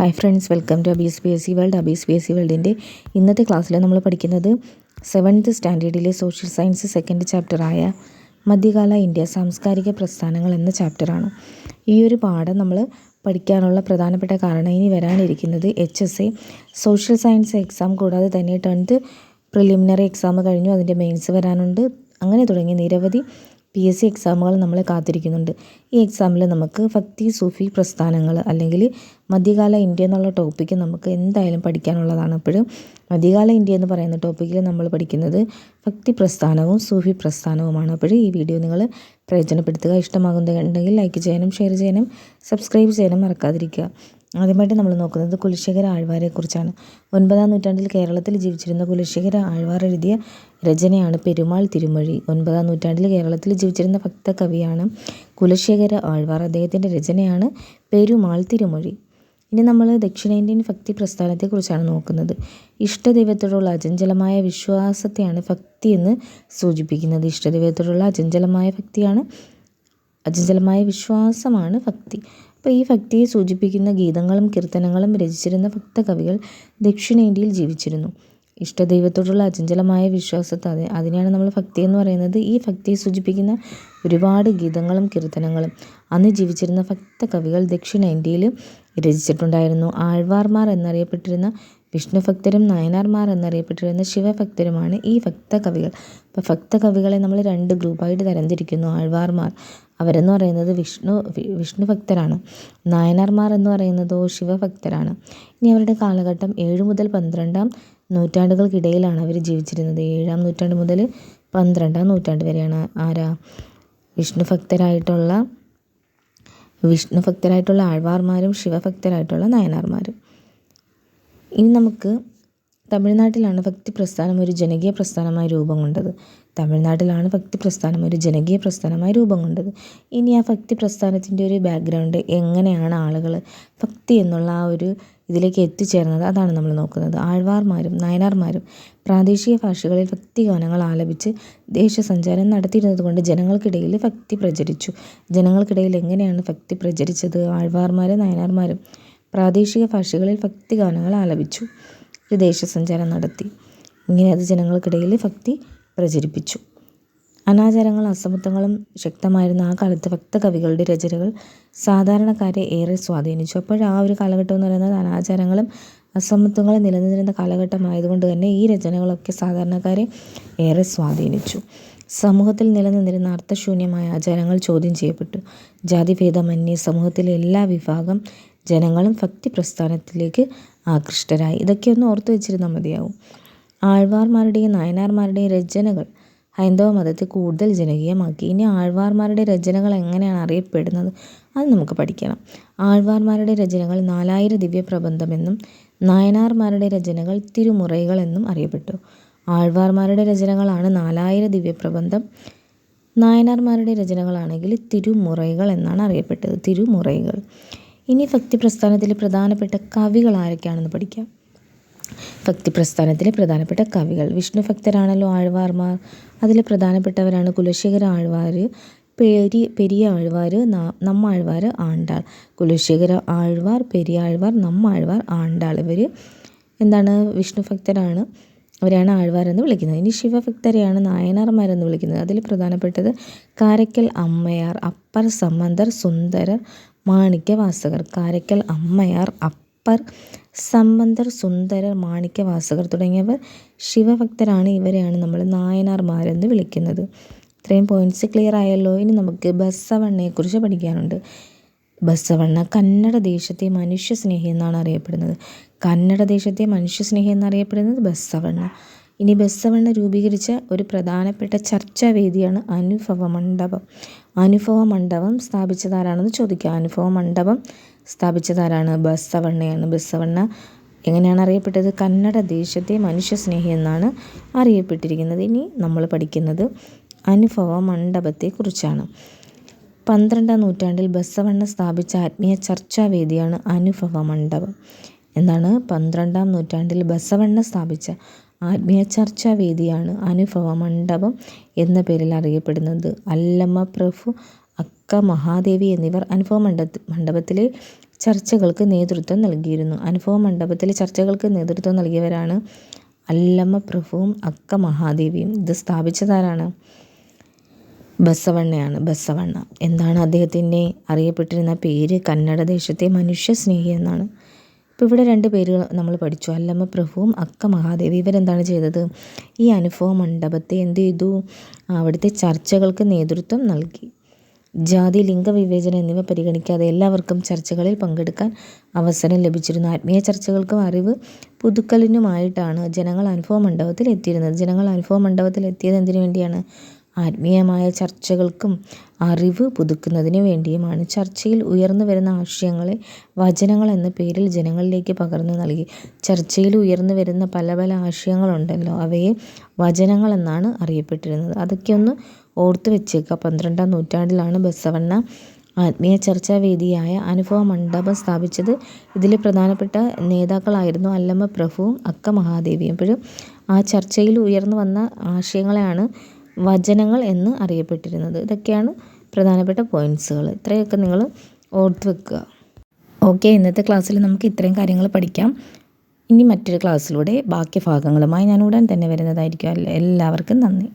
Hi friends welcome to Abees P S C world Abees P S C വേൾഡിന്റെ ഇന്നത്തെ ക്ലാസ്സിൽ നമ്മൾ പഠിക്കുന്നത് seventh സ്റ്റാൻഡേർഡിലെ സോഷ്യൽ സയൻസ് സെക്കൻഡ് ചാപ്റ്ററായ മധ്യകാല ഇന്ത്യ സാംസ്കാരിക പ്രസ്ഥാനങ്ങൾ എന്ന ചാപ്റ്ററാണ് ഈ ഒരു പാഠം നമ്മൾ പഠിക്കാനുള്ള പ്രധാനപ്പെട്ട കാരണം ഇനി വരാനിരിക്കുന്നത് H S A social science exam കൂടാതെ തന്നെ ടെൻത്ത് പ്രിലിമിനറി എക്സാം കഴിഞ്ഞു അതിന്റെ മെയിൻസ് വരാനുണ്ട്. അങ്ങനെ തുടങ്ങി നിരവധി പി എസ് സി എക്സാമുകൾ നമ്മളെ കാത്തിരിക്കുന്നുണ്ട്. ഈ എക്സാമിൽ നമുക്ക് ഭക്തി സൂഫി പ്രസ്ഥാനങ്ങൾ അല്ലെങ്കിൽ മധ്യകാല ഇന്ത്യ എന്നുള്ള ടോപ്പിക്ക് നമുക്ക് എന്തായാലും പഠിക്കാനുള്ളതാണ് അപ്പോഴും മധ്യകാല ഇന്ത്യ എന്ന് പറയുന്ന ടോപ്പിക്കിൽ നമ്മൾ പഠിക്കുന്നത് ഭക്തി പ്രസ്ഥാനവും സൂഫി പ്രസ്ഥാനവുമാണ്. അപ്പോൾ ഈ വീഡിയോ നിങ്ങൾ പ്രയോജനപ്പെടുത്തുക. ഇഷ്ടമാകുന്നുണ്ടെങ്കിൽ ലൈക്ക് ചെയ്യാനും ഷെയർ ചെയ്യാനും സബ്സ്ക്രൈബ് ചെയ്യാനും മറക്കാതിരിക്കുക. ആദ്യമായിട്ട് നമ്മൾ നോക്കുന്നത് കുലശേഖര ആഴ്വാരെക്കുറിച്ചാണ് ഒൻപതാം നൂറ്റാണ്ടിൽ കേരളത്തിൽ ജീവിച്ചിരുന്ന കുലശേഖര ആഴ്വാർ എഴുതിയ രചനയാണ് പെരുമാൾ തിരുമൊഴി. ഒൻപതാം നൂറ്റാണ്ടിൽ കേരളത്തിൽ ജീവിച്ചിരുന്ന ഭക്ത കവിയാണ് കുലശേഖര ആഴ്വാർ. അദ്ദേഹത്തിന്റെ രചനയാണ് പെരുമാൾ തിരുമൊഴി. ഇനി നമ്മൾ ദക്ഷിണേന്ത്യൻ ഭക്തി പ്രസ്ഥാനത്തെക്കുറിച്ചാണ് നോക്കുന്നത്. ഇഷ്ടദൈവത്തോടുള്ള അചഞ്ചലമായ വിശ്വാസത്തെയാണ് ഭക്തി എന്ന് സൂചിപ്പിക്കുന്നത്. ഇഷ്ടദൈവത്തോടുള്ള അചഞ്ചലമായ ഭക്തിയാണ് അചഞ്ചലമായ വിശ്വാസമാണ് ഭക്തി. അപ്പോൾ ഈ ഭക്തിയെ സൂചിപ്പിക്കുന്ന ഗീതങ്ങളും കീർത്തനങ്ങളും രചിച്ചിരുന്ന ഭക്തകവികൾ ദക്ഷിണേന്ത്യയിൽ ജീവിച്ചിരുന്നു. ഇഷ്ടദൈവത്തോടുള്ള അചഞ്ചലമായ വിശ്വാസത്തെ അതെ അതിനെയാണ് നമ്മൾ ഭക്തി എന്ന് പറയുന്നത്. ഈ ഭക്തിയെ സൂചിപ്പിക്കുന്ന ഒരുപാട് ഗീതങ്ങളും കീർത്തനങ്ങളും അന്ന് ജീവിച്ചിരുന്ന ഭക്തകവികൾ ദക്ഷിണേന്ത്യയിൽ രചിച്ചിട്ടുണ്ടായിരുന്നു. ആഴ്വാർമാർ എന്നറിയപ്പെട്ടിരുന്ന വിഷ്ണുഭക്തരും നായനാർമാർ എന്നറിയപ്പെട്ടിരുന്ന ശിവഭക്തരുമാണ് ഈ ഭക്തകവികൾ. അപ്പോൾ ഭക്തകവികളെ നമ്മൾ രണ്ട് ഗ്രൂപ്പായിട്ട് തരംതിരിക്കുന്നു. ആഴ്വാർമാർ. അവരെന്ന് പറയുന്നത് വിഷ്ണു വിഷ്ണു ഭക്തരാണ് നായനാർമാർ എന്ന് പറയുന്നതോ ശിവഭക്തരാണ്. ഇനി അവരുടെ കാലഘട്ടം ഏഴ് മുതൽ പന്ത്രണ്ടാം നൂറ്റാണ്ടുകൾക്കിടയിലാണ് അവർ ജീവിച്ചിരുന്നത്. ഏഴാം നൂറ്റാണ്ട് മുതൽ പന്ത്രണ്ടാം നൂറ്റാണ്ട് വരെയാണ്. ആരാ? വിഷ്ണുഭക്തരായിട്ടുള്ള വിഷ്ണുഭക്തരായിട്ടുള്ള വിഷ്ണു ഭക്തരായിട്ടുള്ള ആഴ്വാർമാരും ശിവഭക്തരായിട്ടുള്ള നായനാർമാരും. ഇനി നമുക്ക് തമിഴ്നാട്ടിലാണ് ഭക്തി പ്രസ്ഥാനം ഒരു ജനകീയ പ്രസ്ഥാനമായി രൂപം കൊണ്ടത്. തമിഴ്നാട്ടിലാണ് ഭക്തി പ്രസ്ഥാനം ഒരു ജനകീയ പ്രസ്ഥാനമായി രൂപം കൊണ്ടത്. ഇനി ആ ഭക്തി പ്രസ്ഥാനത്തിന്റെ ഒരു ബാക്ക്ഗ്രൗണ്ട് എങ്ങനെയാണ് ആളുകൾ ഭക്തി എന്നുള്ള ആ ഒരു ഇതിലേക്ക് എത്തിച്ചേർന്നത്? അതാണ് നമ്മൾ നോക്കുന്നത്. ആഴ്വാർമാരും നായനാർമാരും പ്രാദേശിക ഭാഷകളിൽ ഭക്തി ഗാനങ്ങൾ ആലപിച്ച് ദേശസഞ്ചാരം നടത്തിയിരുന്നത് കൊണ്ട് ജനങ്ങൾക്കിടയിൽ ഭക്തി പ്രചരിച്ചു. ജനങ്ങൾക്കിടയിൽ എങ്ങനെയാണ് ഭക്തി പ്രചരിച്ചത്? ആഴ്വാർമാരും നായനാർമാരും പ്രാദേശിക ഭാഷകളിൽ ഭക്തിഗാനങ്ങൾ ആലപിച്ചു. ഒരു ദേശസഞ്ചാരം നടത്തി. ഇങ്ങനെ അത് ജനങ്ങൾക്കിടയിൽ ഭക്തി പ്രചരിപ്പിച്ചു. അനാചാരങ്ങളും അസമത്വങ്ങളും ശക്തമായിരുന്ന ആ കാലത്ത് ഭക്തകവികളുടെ രചനകൾ സാധാരണക്കാരെ ഏറെ സ്വാധീനിച്ചു. അപ്പോൾ ആ ഒരു കാലഘട്ടം എന്ന് പറയുന്നത് അനാചാരങ്ങളും അസമത്വങ്ങളും നിലനിന്നിരുന്ന കാലഘട്ടമായതുകൊണ്ട് തന്നെ ഈ രചനകളൊക്കെ സാധാരണക്കാരെ ഏറെ സ്വാധീനിച്ചു. സമൂഹത്തിൽ നിലനിന്നിരുന്ന അർത്ഥശൂന്യമായ ആചാരങ്ങൾ ചോദ്യം ചെയ്യപ്പെട്ടു. ജാതിഭേദമന്യേ സമൂഹത്തിലെ എല്ലാ വിഭാഗം ജനങ്ങളും ഭക്തി പ്രസ്ഥാനത്തിലേക്ക് ആകൃഷ്ടരായി. ഇതൊക്കെ ഒന്ന് ഓർത്തു വെച്ചിരുന്നാൽ മതിയാവും. ആഴ്വാർമാരുടെയും നായനാർമാരുടെയും രചനകൾ ഹൈന്ദവ മതത്തെ കൂടുതൽ ജനകീയമാക്കി. ഇനി ആഴ്വാർമാരുടെ രചനകൾ എങ്ങനെയാണ് അറിയപ്പെടുന്നത്? അത് നമുക്ക് പഠിക്കണം. ആഴ്വാർമാരുടെ രചനകൾ നാലായിര ദിവ്യപ്രബന്ധമെന്നും നായനാർമാരുടെ രചനകൾ തിരുമുറകൾ എന്നും അറിയപ്പെട്ടു. ആഴ്വാർമാരുടെ രചനകളാണ് നാലായിര ദിവ്യപ്രബന്ധം. നായനാർമാരുടെ രചനകളാണെങ്കിൽ തിരുമുറൈകൾ എന്നാണ് അറിയപ്പെട്ടത്. തിരുമുറൈകൾ. ഇനി ഭക്തി പ്രസ്ഥാനത്തിലെ പ്രധാനപ്പെട്ട കവികൾ ആരൊക്കെയാണെന്ന് പഠിക്കാം. ഭക്തി പ്രസ്ഥാനത്തിലെ പ്രധാനപ്പെട്ട കവികൾ. വിഷ്ണു ഭക്തരാണല്ലോ ആഴ്വാർമാർ. അതിലെ പ്രധാനപ്പെട്ടവരാണ് കുലശേഖര ആഴ്വാർ പെരി പെരിയ ആഴ്വാർ നമ്മാഴ്വാർ ആണ്ടാൾ. കുലശേഖര ആഴ്വാർ പെരിയാഴ്വാർ നമ്മാഴ്വാർ ആണ്ടാൾ. ഇവർ എന്താണ്? വിഷ്ണു ഭക്തരാണ്. അവരെയാണ് ആഴ്വാർ എന്ന് വിളിക്കുന്നത്. ഇനി ശിവഭക്തരെയാണ് നായനാർമാരെന്ന് വിളിക്കുന്നത്. അതിൽ പ്രധാനപ്പെട്ടത് കാരക്കൽ അമ്മയാർ അപ്പർ സമ്മന്തർ സുന്ദരർ മാണിക്യവാസകർ. കാരക്കൽ അമ്മയാർ അപ്പർ സമ്പന്തർ സുന്ദരർ മാണിക്യവാസകർ തുടങ്ങിയവർ ശിവഭക്തരാണ് ഇവരെയാണ് നമ്മൾ നായനാർമാരെന്ന് വിളിക്കുന്നത്. ഇത്രയും പോയിന്റ്സ് ക്ലിയർ ആയല്ലോ. ഇനി നമുക്ക് ബസവണ്ണയെക്കുറിച്ച് പഠിക്കാനുണ്ട്. ബസവണ്ണ കന്നഡ ദേശത്തെ മനുഷ്യസ്നേഹി എന്നാണ് അറിയപ്പെടുന്നത്. കന്നഡ ദേശത്തെ മനുഷ്യസ്നേഹി എന്നറിയപ്പെടുന്നത് ബസവണ്ണ. ഇനി ബസവണ്ണ രൂപീകരിച്ച ഒരു പ്രധാനപ്പെട്ട ചർച്ചാവേദിയാണ് അനുഭവ മണ്ഡപം. അനുഭവ മണ്ഡപം സ്ഥാപിച്ചതാരാണെന്ന് ചോദിക്കുക അനുഭവ മണ്ഡപം സ്ഥാപിച്ചതാരാണ്? ബസവണ്ണയാണ്. ബസവണ്ണ എങ്ങനെയാണ് അറിയപ്പെട്ടത്? കന്നഡ ദേശത്തെ മനുഷ്യസ്നേഹി എന്നാണ് അറിയപ്പെട്ടിരിക്കുന്നത്. ഇനി നമ്മൾ പഠിക്കുന്നത് അനുഭവ മണ്ഡപത്തെക്കുറിച്ചാണ്. പന്ത്രണ്ടാം നൂറ്റാണ്ടിൽ ബസവണ്ണ സ്ഥാപിച്ച ആത്മീയ ചർച്ചാവേദിയാണ് അനുഭവ മണ്ഡപം. എന്നാണ് പന്ത്രണ്ടാം നൂറ്റാണ്ടിൽ ബസവണ്ണ സ്ഥാപിച്ച ആത്മീയ ചർച്ചാ വേദിയാണ് അനുഭവ മണ്ഡപം എന്ന പേരിൽ അറിയപ്പെടുന്നത്. അല്ലമ്മ പ്രഭു അക്ക മഹാദേവി എന്നിവർ അനുഭവ മണ്ഡ മണ്ഡപത്തിലെ ചർച്ചകൾക്ക് നേതൃത്വം നൽകിയിരുന്നു. അനുഭവ മണ്ഡപത്തിലെ ചർച്ചകൾക്ക് നേതൃത്വം നൽകിയവരാണ് അല്ലമ്മ പ്രഭുവും അക്ക മഹാദേവിയും. ഇത് സ്ഥാപിച്ചതാരാണ്? ബസവണ്ണയാണ് ബസവണ്ണ. എന്താണ് അദ്ദേഹത്തിന്റെ അറിയപ്പെട്ടിരുന്ന പേര്? കന്നഡ ദേശത്തെ മനുഷ്യ സ്നേഹി എന്നാണ്. ഇപ്പോൾ ഇവിടെ രണ്ട് പേരുകൾ നമ്മൾ പഠിച്ചു. അല്ലമ്മ പ്രഭുവും അക്ക മഹാദേവി. ഇവരെന്താണ് ചെയ്തത്? ഈ അനുഭവ മണ്ഡപത്തെ എന്ത് ചെയ്തു? അവിടുത്തെ ചർച്ചകൾക്ക് നേതൃത്വം നൽകി. ജാതി ലിംഗ വിവേചനം എന്നിവ പരിഗണിക്കാതെ എല്ലാവർക്കും ചർച്ചകളിൽ പങ്കെടുക്കാൻ അവസരം ലഭിച്ചിരുന്നു. ആത്മീയ ചർച്ചകൾക്കും അറിവ് പുതുക്കലിനുമായിട്ടാണ് ജനങ്ങൾ അനുഭവ മണ്ഡപത്തിൽ എത്തിയിരുന്നത്. ജനങ്ങൾ അനുഭവ മണ്ഡപത്തിൽ എത്തിയത് എന്തിനു വേണ്ടിയാണ്? ആത്മീയമായ ചർച്ചകൾക്കും അറിവ് പുതുക്കുന്നതിന് വേണ്ടിയുമാണ്. ചർച്ചയിൽ ഉയർന്നു വരുന്ന ആശയങ്ങളെ വചനങ്ങൾ എന്ന പേരിൽ ജനങ്ങളിലേക്ക് പകർന്നു നൽകി. ചർച്ചയിൽ ഉയർന്നു വരുന്ന പല പല ആശയങ്ങളുണ്ടല്ലോ. അവയെ വചനങ്ങൾ എന്നാണ് അറിയപ്പെട്ടിരുന്നത്. അതൊക്കെ ഒന്ന് ഓർത്ത് വെച്ചേക്കുക. പന്ത്രണ്ടാം നൂറ്റാണ്ടിലാണ് ബസവണ്ണ ആത്മീയ ചർച്ചാ വേദിയായ അനുഭവ മണ്ഡപം സ്ഥാപിച്ചത്. ഇതിലെ പ്രധാനപ്പെട്ട നേതാക്കളായിരുന്നു അല്ലമ്മ പ്രഭുവും അക്ക മഹാദേവിയും. അപ്പോഴും ആ ചർച്ചയിൽ ഉയർന്നു വന്ന ആശയങ്ങളെയാണ് വചനങ്ങൾ എന്ന് അറിയപ്പെട്ടിരുന്നത്. ഇതൊക്കെയാണ് പ്രധാനപ്പെട്ട പോയിന്റ്സുകൾ ഇത്രയൊക്കെ നിങ്ങൾ ഓർത്ത് വെക്കുക. ഓക്കെ ഇന്നത്തെ ക്ലാസ്സിൽ നമുക്ക് ഇത്രയും കാര്യങ്ങൾ പഠിക്കാം. ഇനി മറ്റൊരു ക്ലാസ്സിലൂടെ ബാക്കി ഭാഗങ്ങളുമായി ഞാൻ ഉടൻ തന്നെ വരുന്നതായിരിക്കും. എല്ലാവർക്കും നന്ദി.